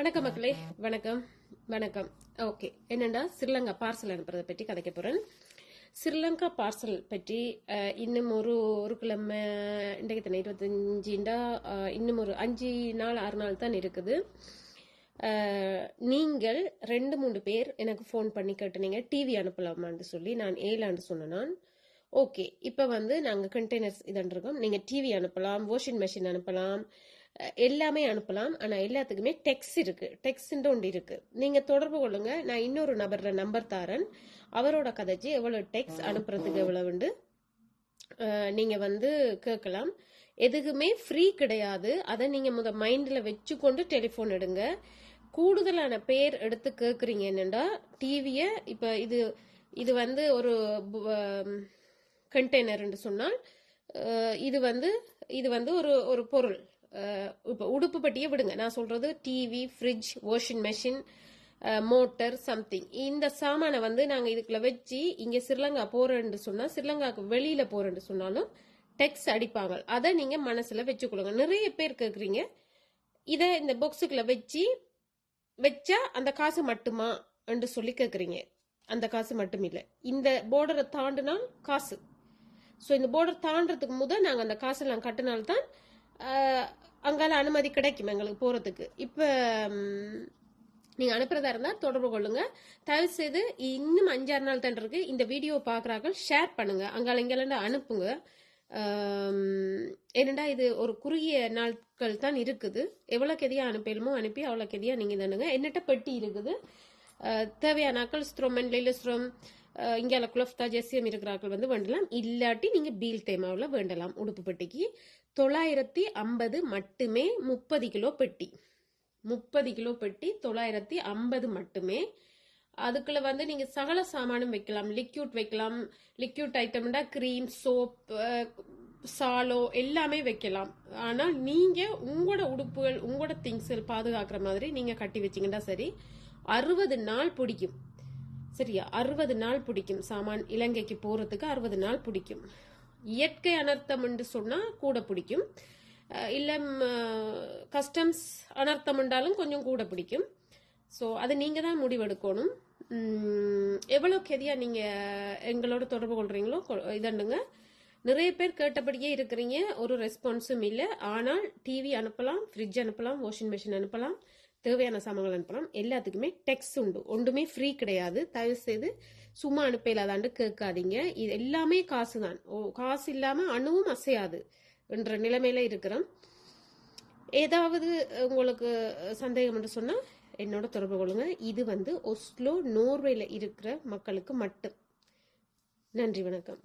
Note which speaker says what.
Speaker 1: வணக்கம் மக்களே. வணக்கம். வணக்கம். ஓகே. என்னண்டா ஸ்ரீலங்கா பார்சல் அனுப்புறதை பற்றி கதைக்க போகிறேன் ஸ்ரீலங்கா பார்சல் பற்றி இன்னும் ஒரு ஒரு கிழமை இன்றைக்கு தானே இருபத்தஞ்சுண்டா இன்னும் ஒரு அஞ்சு நாள் ஆறு நாள் தான் இருக்குது. நீங்கள் ரெண்டு மூணு பேர் எனக்கு ஃபோன் பண்ணி கேட்டுனீங்க டிவி அனுப்பலாமான்னு சொல்லி நான் ஏலான்னு சொன்னேன் நான். ஓகே. இப்போ வந்து நாங்கள் கண்டெய்னர்ஸ் இதன்றிருக்கோம் நீங்கள் டிவி அனுப்பலாம் வாஷிங் மெஷின் அனுப்பலாம் எல்லாமே அனுப்பலாம். ஆனால் எல்லாத்துக்குமே டெக்ஸ் இருக்கு. டெக்ஸ்ன்ற ஒன்று இருக்கு. நீங்கள் தொடர்பு கொள்ளுங்க. நான் இன்னொரு நபர் நம்பர் தாரன். அவரோட கதைச்சு எவ்வளோ டெக்ஸ் அனுப்புறதுக்கு எவ்வளவுண்டு அஹ் நீங்க வந்து கேட்கலாம். எதுக்குமே ஃப்ரீ கிடையாது. அதை நீங்க முத மைண்ட்ல வச்சுக்கொண்டு டெலிஃபோன் எடுங்க. கூடுதலான பேர் எடுத்து கேட்குறீங்க என்னென்னா டிவியை இப்போ இது இது வந்து ஒரு கண்டெய்னர்ன்னு சொன்னால் இது வந்து இது வந்து ஒரு ஒரு பொருள். இப்போ உடுப்பு பட்டியே விடுங்க. நான் சொல்றது TV fridge washing machine motor something இந்த சாமானை வந்து நாங்கள் இதுக்குள்ள வச்சு இங்கே ஸ்ரீலங்கா போறேன்னு சொன்னால் ஸ்ரீலங்காவுக்கு வெளியில போறேன்னு சொன்னாலும் டெக்ஸ் அடிப்பாங்க. அதை நீங்க மனசுல வச்சுக்கொள்ளுங்க. நிறைய பேர் கேட்குறீங்க இதை இந்த பாக்ஸுக்குள்ள வச்சு வச்சா அந்த காசு மட்டுமா என்று சொல்லி கேட்குறீங்க அந்த காசு மட்டும் இல்லை. இந்த போர்டரை தாண்டினால் காசு. ஸோ இந்த போர்டர் தாண்டறதுக்கு முத நாங்கள் அந்த காசெல்லாம் கட்டினால்தான் அங்கால அனுமதி கிடைக்கும் எங்களுக்கு போகிறதுக்கு இப்போ நீங்கள் அனுப்புறதா இருந்தால் தொடர்பு கொள்ளுங்கள் தயவு செய்து இன்னும் அஞ்சாறு நாள் தான் இருக்கு. இந்த வீடியோ பார்க்குறாங்க ஷேர் பண்ணுங்கள் அங்கால இங்கேருந்து அனுப்புங்க. ஆம், ஏனெண்டா இது ஒரு குறுகிய நாட்கள் தான் இருக்குது. எவ்வளோக்கு எதியா அனுப்பிடுமோ அனுப்பி அவ்வளோக்கு எதியா நீங்கள் தானுங்க என்னட்ட பெட்டி இருக்குது. அஹ், தேவையான ஆக்கள் ஸ்ட்ரோமன் லைலஸ்ட்ரோம் இங்கே குலஃப்தா ஜெஸ்ஸியம் இருக்கிறாக்கள் வந்து வேண்டலாம். இல்லாட்டி நீங்கள் பீல் தேமாவில் வேண்டலாம் உடுப்பு பெட்டிக்கு. தொள்ளாயிரத்தி ஐம்பது மட்டுமே முப்பது கிலோ பெட்டி. முப்பது கிலோ பெட்டி தொள்ளாயிரத்தி ஐம்பது மட்டுமே. அதுக்குள்ள வந்து நீங்க சகல சாமானும் வைக்கலாம். லிக்யூட் வைக்கலாம். லிக்யூட் ஐட்டம்னா கிரீம் சோப் சாலோ எல்லாமே வைக்கலாம். ஆனா நீங்க உங்களோட உடுப்புகள் உங்களோட திங்ஸ் பாதுகாக்கிற மாதிரி நீங்க கட்டி வச்சீங்கன்னா சரி அறுபது நாள் பிடிக்கும். சரியா? அறுபது நாள் பிடிக்கும். சாமான் இலங்கைக்கு போறதுக்கு அறுபது நாள் பிடிக்கும். இயற்கை அனர்த்தம் என்று சொன்னால் கூட பிடிக்கும். இல்லை கஸ்டம்ஸ் அனர்த்தம் என்றாலும் கொஞ்சம் கூட பிடிக்கும். ஸோ அதை நீங்கள் தான் முடிவெடுக்கணும். எவ்வளோ கெதியாக நீங்கள் எங்களோட தொடர்பு கொள்கிறீங்களோ கொ- இதண்டுங்க. நிறைய பேர் கேட்டபடியே இருக்கிறீங்க. ஒரு ரெஸ்பான்ஸும் இல்லை. ஆனால் டிவி அனுப்பலாம் ஃப்ரிட்ஜ் அனுப்பலாம் வாஷிங் மிஷின் அனுப்பலாம். தேவையான சாமான்கள் அனுப்பலாம். எல்லாத்துக்குமே டெக்ஸ் உண்டு. ஒன்றுமே ஃப்ரீ கிடையாது. தயவு செய்து சும்மா அனுப்பலாதாண்டு கேட்காதீங்க. இது எல்லாமே காசு தான் ஓ காசு இல்லாமல் அணுவும் அசையாது என்ற நிலைமையில இருக்கிறோம். ஏதாவது உங்களுக்கு சந்தேகம் என்று சொன்னால் என்னோட தொடர்பு கொள்ளுங்க. இது வந்து ஒஸ்லோ நோர்வேல இருக்கிற மக்களுக்கு மட்டும். நன்றி வணக்கம்.